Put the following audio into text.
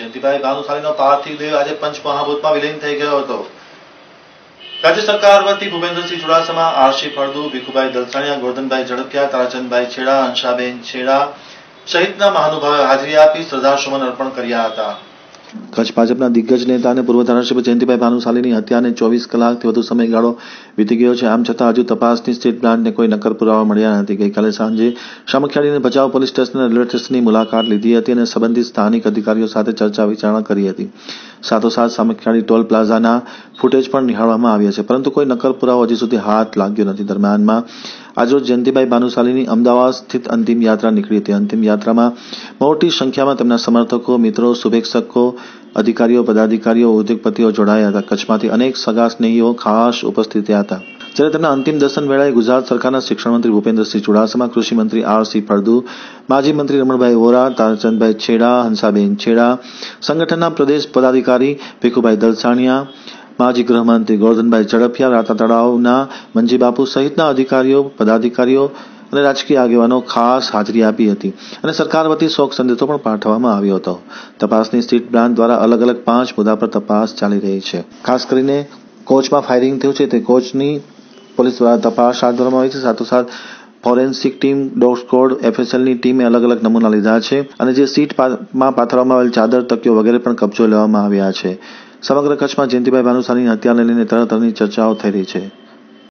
જયંતિભાઈ ભાનુશાલીનો પાર્થિવ દેહ આજે પંચમહાભૂતમાં વિલીન થઈ ગયો હતો. રાજ્ય સરકાર વતી ભૂપેન્દ્રસિંહ ચુડાસમા, આરસી ફળદુ, ભીખુભાઈ દલસાણીયા, ગોરધનભાઈ ઝડપિયા તારાચંદભાઈ છેડા, અંશાબેન છેડા સહિતના મહાનુભાવોએ હાજરી આપી શ્રદ્ધાસુમન અર્પણ કર્યા હતા. કચ્છ ભાજપના દિગ્ગજ નેતા અને પૂર્વ ધારાસભ્ય જયંતિભાઈ ભાનુશાલીની હત્યાને ચોવીસ કલાકથી વધુ સમયગાળો વીતી ગયો છે. આમ છતાં હજુ તપાસની સ્ટેટ બ્રાન્ચને કોઈ નક્કર પુરાવા મળ્યા નથી. ગઈકાલે સાંજે શામખિયાળીને ભચાઉ પોલીસ સ્ટેશન રેલવે સ્ટેશનની મુલાકાત લીધી હતી અને સંબંધિત સ્થાનિક અધિકારીઓ સાથે ચર્ચા વિચારણા કરી હતી. સાથોસાથ સામખિયાળી ટોલ પ્લાઝાના ફૂટેજ પણ નિહાળવામાં આવ્યા છે. પરંતુ કોઈ નક્કર પુરાવો હજી સુધી હાથ લાગ્યો નથી. દરમિયાનમાં આજરોજ જયંતિભાઈ ભાનુશાલીની અમદાવાદ સ્થિત અંતિમ યાત્રા નીકળી હતી. અંતિમ યાત્રામાં મોટી સંખ્યામાં તેમના સમર્થકો, મિત્રો, શુભેચ્છકો, અધિકારીઓ, પદાધિકારીઓ, ઉદ્યોગપતિઓ જોડાયા હતા. કચ્છમાંથી અનેક સગા સ્નેહીઓ ખાસ ઉપસ્થિત હતા. જ્યારે તેમના અંતિમ દર્શન વેળાએ ગુજરાત સરકારના શિક્ષણ ભૂપેન્દ્રસિંહ ચુડાસમા કૃષિમંત્રી આરસી ફળદુ, માજી મંત્રી રમણભાઈ વોરા તારચંદભાઈ છેડા, હંસાબેન છેડા, સંગઠનના પ્રદેશ પદાધિકારી ભીખુભાઈ દલસાણિયા, માજી ગૃહમંત્રી ગોરધનભાઈ ઝડપિયા રાતા તળાવના મંજીબાપુ સહિતના અધિકારીઓ, પદાધિકારીઓ અને રાજકીય આગેવાનો ખાસ હાજરી આપી હતી. અને સરકાર વતી શોક સંદેશો પણ પાઠવવામાં આવ્યો હતો. તપાસની સ્ટેટ બ્રાન્ચ દ્વારા અલગ અલગ પાંચ મુદ્દા પર તપાસ ચાલી રહી છે. ખાસ કરીને કોચમાં ફાયરિંગ થયું છે તે કોચની પોલીસ દ્વારા તપાસ હાથ ધરવામાં આવી છે. સાથોસાથ ફોરેન્સિક ટીમ, ડોગ સ્કોડ, એફએસએલની ટીમે અલગ અલગ નમૂના લીધા છે અને જે સીટમાં પાથરવામાં આવેલ ચાદર, તકીઓ વગેરે પણ કબજો લેવામાં આવ્યા છે. સમગ્ર કચ્છમાં જયંતિભાઈ ભાનુસાની હત્યાને લઈને તરતરની ચર્ચાઓ થઈ રહી છે.